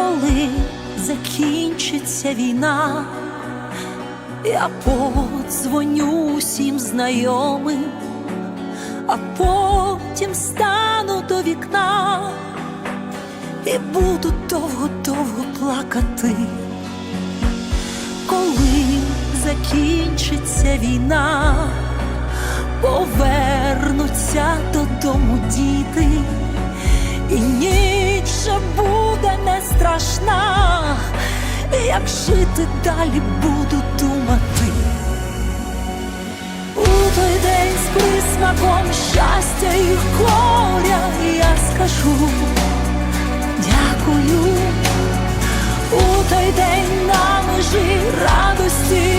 коли закінчиться війна, я подзвоню всім знайомим, а потім стану до вікна і буду довго-довго плакати, коли закінчиться війна, повернуться додому діти, і ніч буде страшна, як жити далі буду думати. У той день з присмаком щастя і горя я скажу дякую. У той день на межі радості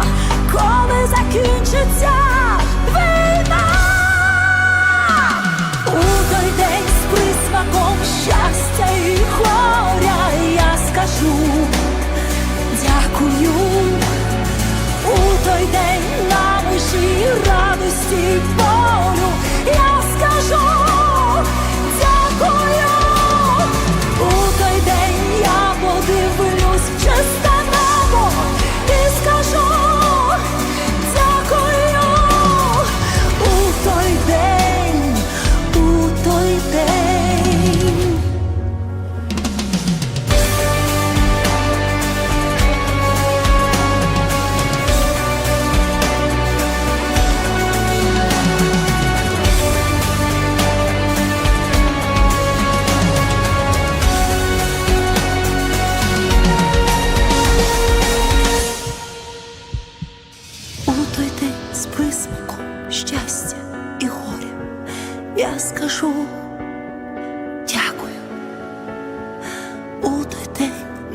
коли закінчиться війна. У той день з присмаком щастя і горя я скажу дякую. У той день на межі радості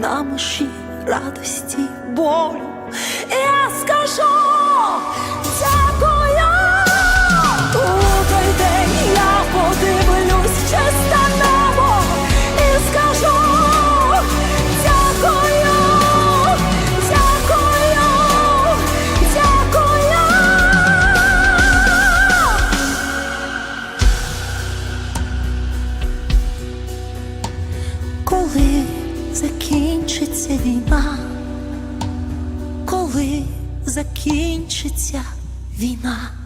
на межі радості болю. Я скажу закінчиться війна, коли закінчиться війна.